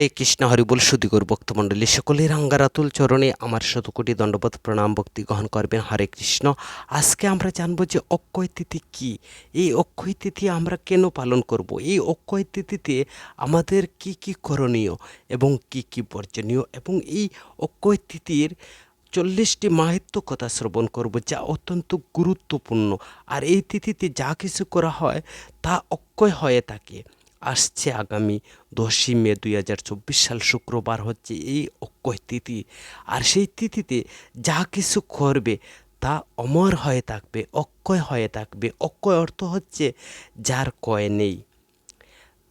এ কৃষ্ণ হরিবল সুদিগর ভক্তমণ্ডলী সকলের আঙ্গারাতুল চরণে আমার শতকোটি দণ্ডবোধ, প্রণাম, ভক্তি গ্রহণ করবেন। হরে কৃষ্ণ। আজকে আমরা জানব যে অক্ষয় তিথি কী? এই অক্ষয় তিথি আমরা কেন পালন করব? এই অক্ষয় তিথিতে আমাদের কি কি করণীয় এবং কি কি বর্জনীয়? এবং এই অক্ষয় তিথির চল্লিশটি মাহাত্ম কথা শ্রবণ করব যা অত্যন্ত গুরুত্বপূর্ণ। আর এই তিথিতে যা কিছু করা হয় তা অক্ষয় হয়ে থাকে। আসছে আগামী দশই মে দুই হাজার চব্বিশ সাল শুক্রবার হচ্ছে এই অক্ষয় তিথি। আর সেই তিথিতে যা কিছু করবে তা অমর হয়ে থাকবে, অক্ষয় হয়ে থাকবে। অক্ষয় অর্থ হচ্ছে যার কয় নেই।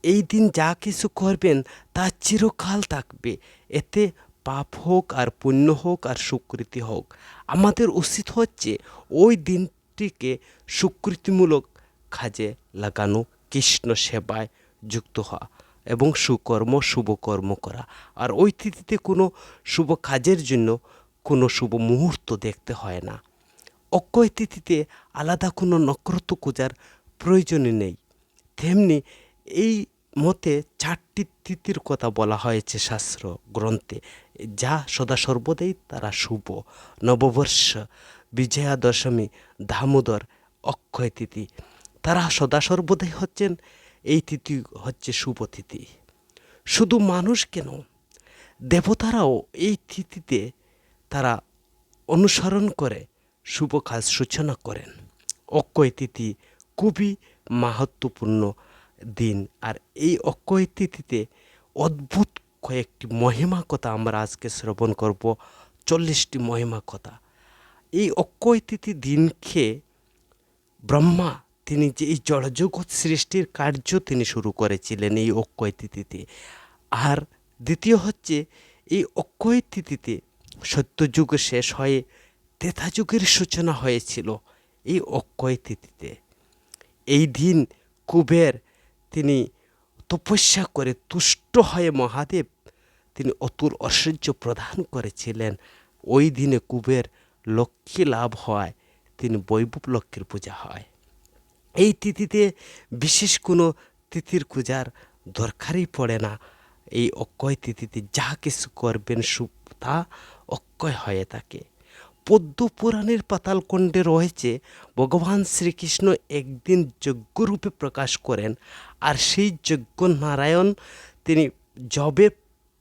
এই দিন যা কিছু করবেন তা চিরকাল থাকবে। এতে পাপ হোক আর পুণ্য হোক আর সুকৃতি হোক। আমাদের উচিত হচ্ছে ওই দিনটিকে সুকৃতিমূলক কাজে লাগানো, কৃষ্ণ সেবায় যুক্ত হওয়া এবং সুকর্ম, শুভকর্ম করা। আর ওই তিথিতে কোনো শুভ কাজের জন্য কোনো শুভ মুহূর্ত দেখতে হয় না। অক্ষয় তিথিতে আলাদা কোনো নক্ষত্র পূজার প্রয়োজনই নেই। তেমনি এই মতে চারটি তিথির কথা বলা হয়েছে শাস্ত্র গ্রন্থে, যা সদা সর্বদাই তারা শুভ। নববর্ষ, বিজয়া দশমী, দামোদর, অক্ষয় তিথি, তারা সদা সর্বদাই হচ্ছেন এই তিথি হচ্ছে শুভ তিথি। শুধু মানুষ কেন? দেবতারাও এই তিথিতে তারা অনুসরণ করে শুভ কাজ সূচনা করেন। অক্ষয় তিথি খুবই মাহাত্মপূর্ণ দিন। আর এই অক্ষয় তিথিতে অদ্ভুত কয়েকটি মহিমা কথা আমরা আজকে শ্রবণ করব, চল্লিশটি মহিমা কথা। এই অক্ষয় তিথি দিনকে ব্রহ্মা তিনি যে এই জড়জগৎ সৃষ্টির কার্য তিনি শুরু করেছিলেন এই অক্ষয় তিথিতে। আর দ্বিতীয় হচ্ছে এই অক্ষয় তিথিতে সত্যযুগ শেষ হয়ে যুগের সূচনা হয়েছিল এই অক্ষয় তিথিতে। এই দিন কুবের তিনি তপস্যা করে তুষ্ট হয়ে মহাদেব তিনি অতুল ঐশ্বর্য প্রদান করেছিলেন। ওই দিনে কুবের লক্ষ্মী লাভ হয় তিনি বৈভব লক্ষ্মীর পূজা হয়। এই তিথিতে বিশেষ কোনো তিথির পূজার দরকারই পড়ে না। এই অক্ষয় তিথিতে যা কিছু করবেন সুপ তা অক্ষয় হয়ে থাকে। পদ্ম পুরাণের পাতালকুণ্ডে রয়েছে, ভগবান শ্রীকৃষ্ণ একদিন যজ্ঞরূপে প্রকাশ করেন আর সেই যজ্ঞ নারায়ণ তিনি জবে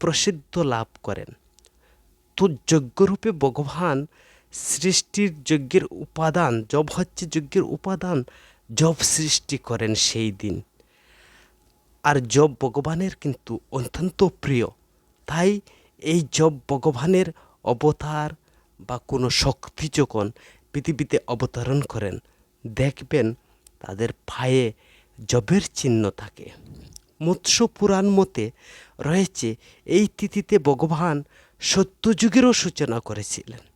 প্রসিদ্ধ লাভ করেন। তো যজ্ঞরূপে ভগবান সৃষ্টির যজ্ঞের উপাদান, জব হচ্ছে যজ্ঞের উপাদান জব সৃষ্টি করেন সেই দিন। আর জব ভগবানের কিন্তু অত্যন্ত প্রিয়। তাই এই জব ভগবানের অবতার বা কোনো শক্তি যখন পৃথিবীতে অবতরণ করেন, দেখবেন তাদের পায়ে জবের চিহ্ন থাকে। মৎস্য পুরাণ মতে রয়েছে, এই তিথিতে ভগবান সত্যযুগেরও সূচনা করেছিলেন।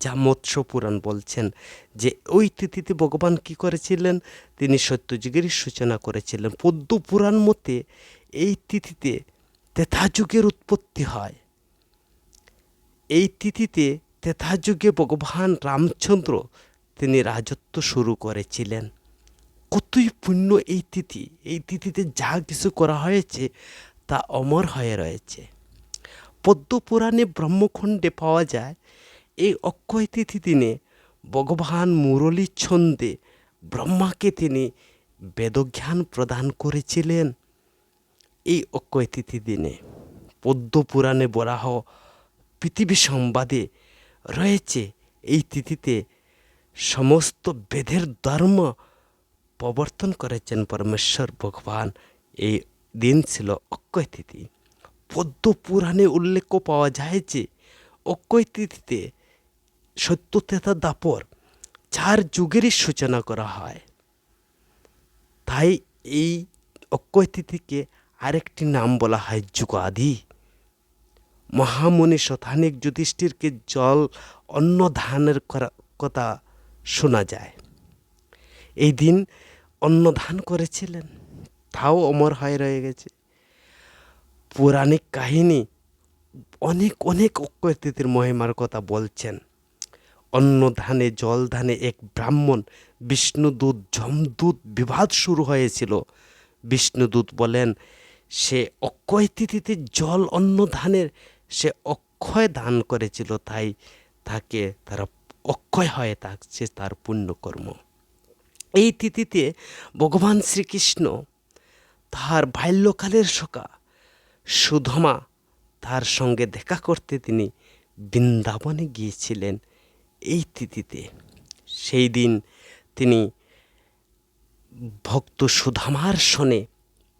যা মৎস্য পুরাণ বলছেন যে ওই তিথিতে ভগবান কি করেছিলেন? তিনি সত্যযুগেরই সূচনা করেছিলেন। পদ্ম পুরাণ মতে এই তিথিতে তেথা যুগের উৎপত্তি হয়। এই তিথিতে তেথা যুগে ভগবান রামচন্দ্র তিনি রাজত্ব শুরু করেছিলেন। কতই পুণ্য এই তিথি। এই তিথিতে যা কিছু করা হয়েছে তা অমর হয়ে রয়েছে। পদ্মপুরাণে ব্রহ্মখণ্ডে পাওয়া যায় এই অক্ষয় তিথি দিনে ভগবান মুরলী ছন্দে ব্রহ্মাকে তিনি বেদজ্ঞান প্রদান করেছিলেন। এই অক্ষয় তিথি দিনে পদ্মপুরাণে বরাহ পৃথিবী সংবাদে রয়েছে। এই তিথিতে সমস্ত বেদের ধর্ম প্রবর্তন করেছেন পরমেশ্বর ভগবান। এই দিন ছিল অক্ষয় তিথি। পদ্ম পুরাণে উল্লেখ পাওয়া যায় যে অক্ষয় তিথিতে সত্যতেতা দাপর, চার যুগেরই সূচনা করা হয়। তাই এই অক্ষয় তিথিকে আরেকটি নাম বলা হয় যুগাদি। মহামুনি শতানিক যুধিষ্ঠিরকে জল অন্ন ধানের কথা শোনা যায়। এই দিন অন্নদান করেছিলেন, তাও অমর হয়ে রয়ে গেছে। পৌরাণিক কাহিনী অনেক অনেক অক্ষয় তিথির মহিমার কথা বলছেন। অন্নধানে, জলধানে এক ব্রাহ্মণ বিষ্ণুদূত যমদূত বিবাদ শুরু হয়েছিল। বিষ্ণুদূত বলেন, সে অক্ষয় তিথিতে জল অন্ন ধানের সে অক্ষয় দান করেছিল, তাই তাকে তারা অক্ষয় হয়ে থাকছে তার পুণ্যকর্ম। এই তিথিতে ভগবান শ্রীকৃষ্ণ তাহার বাল্যকালের সখা সুধমা তার সঙ্গে দেখা করতে তিনি বৃন্দাবনে গিয়েছিলেন। এই তিথিতে, সেই দিন তিনি ভক্ত সুধামার শোনে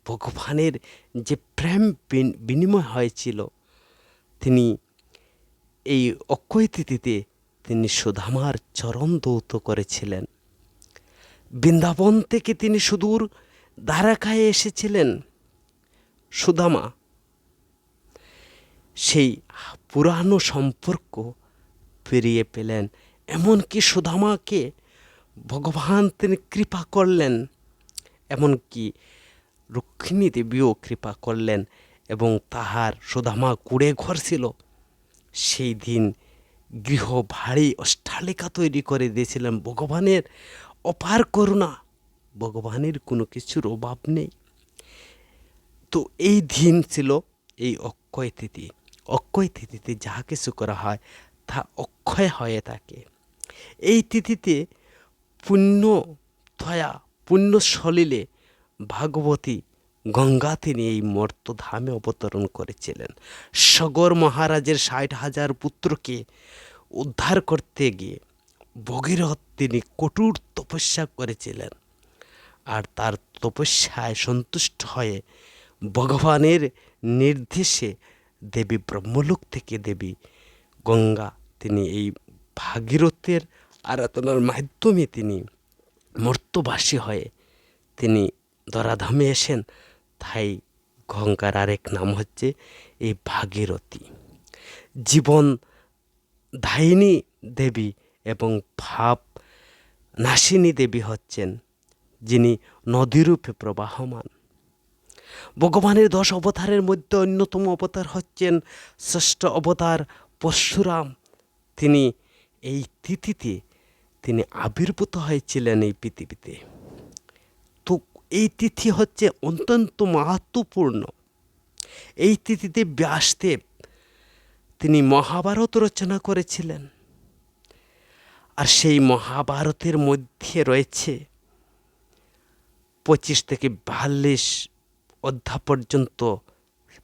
ভগবানের যে প্রেম বিন- বিনিময় হয়েছিল, তিনি এই অক্ষয় তিথিতে তিনি সুধামার চরণ দৌত করেছিলেন। বৃন্দাবন থেকে তিনি সুদূর দ্বারাকায় এসেছিলেন। সুদামা সেই পুরানো সম্পর্ক ফিরিয়ে পেলেন। এমনকি সুদামাকে ভগবান তিনি কৃপা করলেন। এমনকি রুক্মিণী দেবীও কৃপা করলেন এবং তাহার সুদামা কুড়ে ঘর ছিল। সেই দিন গৃহ ভারী অষ্টালিকা তৈরি করে দিয়েছিলেন ভগবানের। অপার করুণা, ভগবানের কোনো কিছুর অভাব নেই। তো এই দিন ছিল এই অক্ষয় তিথি। অক্ষয় তিথিতে যা কিছু করা হয় তা অক্ষয় হয়ে থাকে। এই তিথিতে পুণ্য থয়া পুণ্য সলিলে ভাগবতী গঙ্গা তিনি এই মর্তধামে অবতরণ করেছিলেন। সগর মহারাজের ষাট হাজার পুত্রকে উদ্ধার করতে গিয়ে ভগীরথ তিনি কঠোর তপস্যা করেছিলেন। আর তার তপস্যায় সন্তুষ্ট হয়ে ভগবানের নির্দেশে দেবী ব্রহ্মলোক থেকে দেবী গঙ্গা, তিনি এই ভাগীরথের আরাধনার মাধ্যমে তিনি মর্তবাসী হয়ে তিনি ধরাধামে এসেন। তাই গঙ্গার আরেক নাম হচ্ছে এই ভাগীরথী। জীবন ধায়িনী দেবী এবং ভাব নাসিনী দেবী হচ্ছেন, যিনি নদীরূপে প্রবাহমান। ভগবানের দশ অবতারের মধ্যে অন্যতম অবতার হচ্ছেন ষষ্ঠ অবতার পরশুরাম। তিনি এই তিথিতে তিনি আবির্ভূত হয়েছিলেন এই পৃথিবীতে। তো এই তিথি হচ্ছে অত্যন্ত মাহাত্মপূর্ণ এই তিথিতে ব্যাসদেব তিনি মহাভারত রচনা করেছিলেন। আর সেই মহাভারতের মধ্যে রয়েছে পঁচিশ থেকে বিয়াল্লিশ অধ্যা পর্যন্ত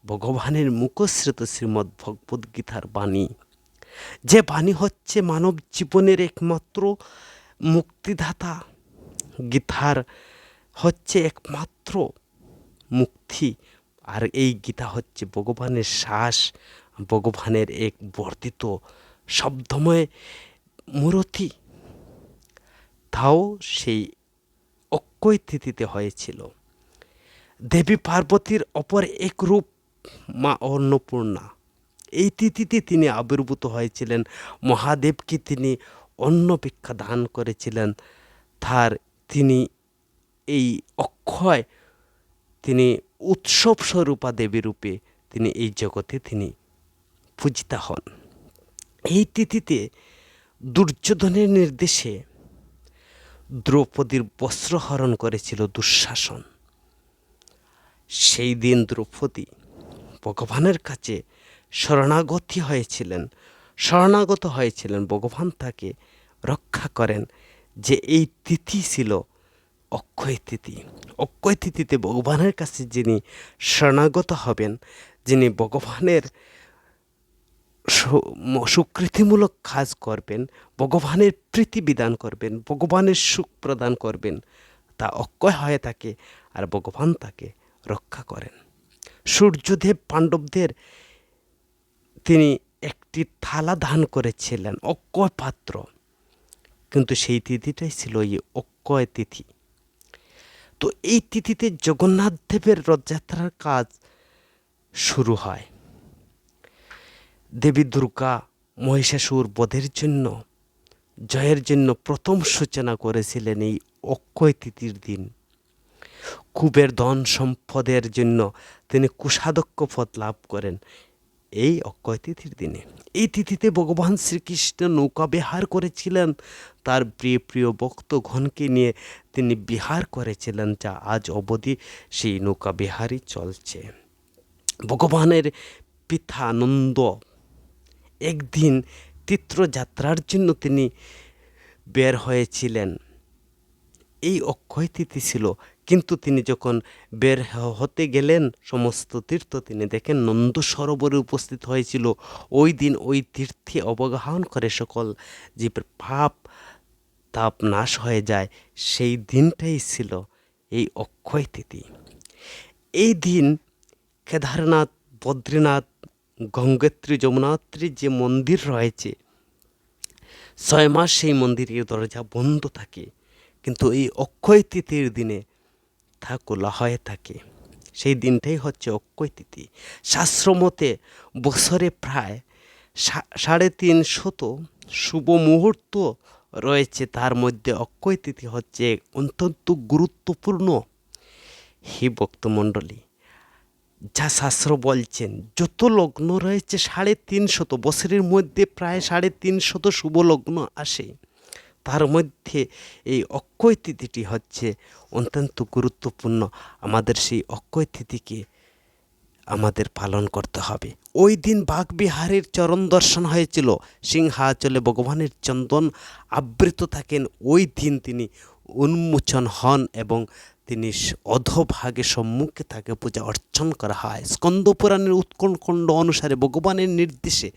ভগবানের মুখশ্রিত শ্রীমদ্ ভগবদ গীতার বাণী। যে বাণী হচ্ছে মানব জীবনের একমাত্র মুক্তিদাতা। গীতার হচ্ছে একমাত্র মুক্তি। আর এই গীতা হচ্ছে ভগবানের শ্বাস, ভগবানের এক বর্ধিত শব্দময় মূরতি। তাও সেই অক্ষয় তিথিতে হয়েছিল। দেবী পার্বতীর অপর এক রূপ মা অন্নপূর্ণা। এই তিথিতে তিনি আবির্ভূত হয়েছিলেন। মহাদেবকে তিনি অন্ন ভিক্ষা দান করেছিলেন, তার তিনি এই অক্ষয় তিনি উৎসব স্বরূপা দেবী রূপে তিনি এই জগতে তিনি পূজিতা হন। এই তিথিতে দুর্যোধনের নির্দেশে দ্রৌপদীর বস্ত্রহরণ করেছিল দুঃশাসন। সেই দিন দ্রৌপদী ভগবানের কাছে শরণাগতি হয়েছিলেন, শরণাগত হয়েছিলেন। ভগবান তাকে রক্ষা করেন যে এই তিথি ছিল অক্ষয় তিথি। অক্ষয় তিথিতে ভগবানের কাছে যিনি শরণাগত হবেন, যিনি ভগবানের সুকৃতিমূলক কাজ করবেন, ভগবানের প্রীতি বিধান করবেন, ভগবানের সুখ প্রদান করবেন, তা অক্ষয় হয়ে থাকে আর ভগবান তাকে রক্ষা করেন। সূর্যদেব পাণ্ডবদের তিনি একটি থালা দান করেছিলেন, অক্ষয় পাত্র। কিন্তু সেই তিথিটাই ছিল এই অক্ষয় তিথি। তো এই তিথিতে জগন্নাথ দেবের রথযাত্রার কাজ শুরু হয়। দেবী দুর্গা মহিষাসুর বধের জন্য, জয়ের জন্য প্রথম সূচনা করেছিলেন এই অক্ষয় তিথির দিন। কুবের ধন সম্পদের জন্য তিনি কুষাধ্যক্ষ পদ লাভ করেন। এই অক্ষয় তিথির দিনে। এই তিথিতে ভগবান শ্রীকৃষ্ণ নৌকা বিহার করেছিলেন। তার প্রিয় প্রিয় ভক্তগণকে নিয়ে তিনি বিহার করেছিলেন, যা আজ অবধি সেই নৌকা বিহারই চলছে। ভগবানের পিতা আনন্দ একদিন তীর্থযাত্রার জন্য তিনি বের হয়েছিলেন। এই অক্ষয় তিথি ছিল কিন্তু তিনি যখন বের হতে গেলেন, সমস্ত তীর্থ তিনি দেখেন নন্দ সরোবরে উপস্থিত হয়েছিল। ওই দিন ওই তীর্থে অবগাহন করে সকল জীবের পাপ, তাপ নাশ হয়ে যায়, সেই দিনটাই ছিল এই অক্ষয় তিথি। এই দিন কেদারনাথ, বদ্রীনাথ, গঙ্গোত্রী, যমুনাত্রী যে মন্দির রয়েছে, ছয় মাস সেই মন্দিরের দরজা বন্ধ থাকে। কিন্তু এই অক্ষয় তিথির দিনে তা খোলা হয়ে থাকে। সেই দিনটাই হচ্ছে অক্ষয় তিথি শাস্ত্রমতে বছরে প্রায় সাড়ে তিন শত শুভ মুহূর্ত রয়েছে। তার মধ্যে অক্ষয় তিথি হচ্ছে অত্যন্ত গুরুত্বপূর্ণ। হি ভক্তমণ্ডলী, যা শাস্ত্র বলছেন, যত লগ্ন রয়েছে সাড়ে তিনশত, বছরের মধ্যে প্রায় সাড়ে তিনশত শুভ লগ্ন আসে। তার মধ্যে এই অক্ষয় তিথিটি হচ্ছে অত্যন্ত গুরুত্বপূর্ণ। আমাদের সেই অক্ষয় তিথিকে আমাদের পালন করতে হবে। ওই দিন বাঘবিহারের চরণ দর্শন হয়েছিল। সিংহাচলে ভগবানের চন্দন আবৃত থাকেন। ওই দিন তিনি উন্মোচন হন এবং তিনি অধোভাগে সম্মুখে তাকে পূজা অর্চন করা হয়। স্কন্দ পুরাণের উৎকণ্ড অনুসারে ভগবানের নির্দেশে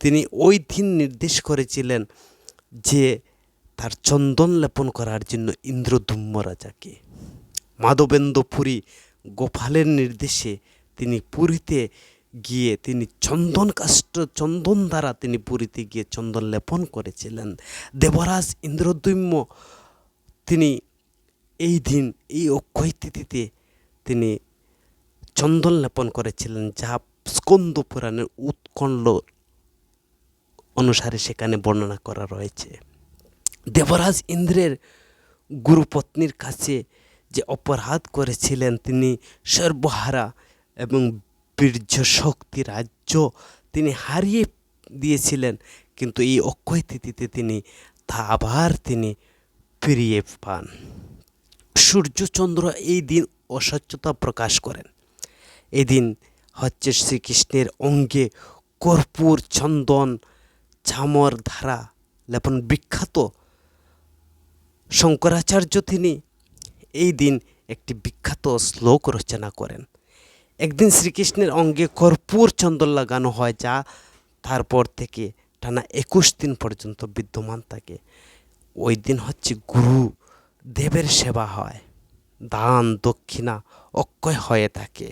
তিনি ওই দিন নির্দেশ করেছিলেন যে তার চন্দন লেপন করার জন্য ইন্দ্রদুম্ম রাজাকে। মাধবেন্দ্র পুরী গোপালের নির্দেশে তিনি পুরীতে গিয়ে তিনি চন্দন কাষ্ট চন্দন দ্বারা তিনি পুরীতে গিয়ে চন্দন লেপন করেছিলেন। দেবরাজ ইন্দ্রদুম্য তিনি এই দিন এই অক্ষয় তিথিতে তিনি চন্দন লেপন করেছিলেন, যা স্কন্দ পুরাণের উৎকণ্ড অনুসারে সেখানে বর্ণনা করা রয়েছে। দেবরাজ ইন্দ্রের গুরুপত্নীর কাছে যে অপরাধ করেছিলেন, তিনি সর্বহারা এবং বীর্য শক্তি রাজ্য তিনি হারিয়ে দিয়েছিলেন, কিন্তু এই অক্ষয় তিথিতে তিনি তা আবার তিনি ফিরিয়ে পান। সূর্যচন্দ্র এই দিন অসচ্ছতা প্রকাশ করেন। এদিন হচ্ছে শ্রীকৃষ্ণের অঙ্গে কর্পূর চন্দন ঝামর ধারা লেপন বিখ্যাত শঙ্করাচার্য তিনি এই দিন একটি বিখ্যাত শ্লোক রচনা করেন। একদিন শ্রীকৃষ্ণের অঙ্গে কর্পূর চন্দন লাগানো হয় যা তারপর থেকে টানা একুশ দিন পর্যন্ত বিদ্যমান থাকে। ওই দিন হচ্ছে গুরু দেবের সেবা হয়, দান, দক্ষিণা, অক্ষয় হয়ে থাকে।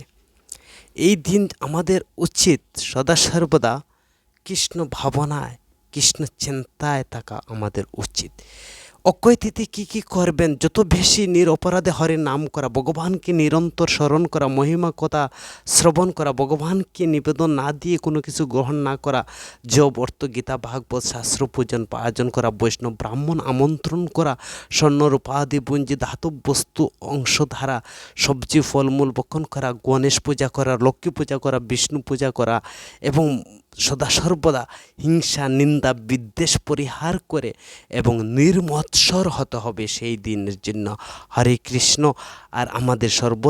এই দিন আমাদের উচিত সদা সর্বদা কৃষ্ণ ভাবনায় কৃষ্ণ চিন্তায় থাকা আমাদের উচিত। অক্ষয় তিথি কী কী করবেন? যত বেশি নিরপরাধে হরে নাম করা, ভগবানকে নিরন্তর স্মরণ করা, মহিমা কথা শ্রবণ করা, ভগবানকে নিবেদন না দিয়ে কোনো কিছু গ্রহণ না করা জব অর্থ গীতা, ভাগবত, শাস্ত্র পূজন আয়োজন করা, বৈষ্ণব, ব্রাহ্মণ আমন্ত্রণ করা, স্বর্ণ রূপাদি পুঞ্জি, ধাতব বস্তু, অংশধারা, সবজি, ফলমূল বক্ষণ করা, গণেশ পূজা করা, লক্ষ্মী পূজা করা, বিষ্ণু পূজা করা এবং সদা সর্বদা হিংসা, নিন্দা, বিদ্বেষ পরিহার করে এবং নির্মৎসর হতে হবে সেই দিনের জন্য। হরে কৃষ্ণ। আর আমাদের সর্বদা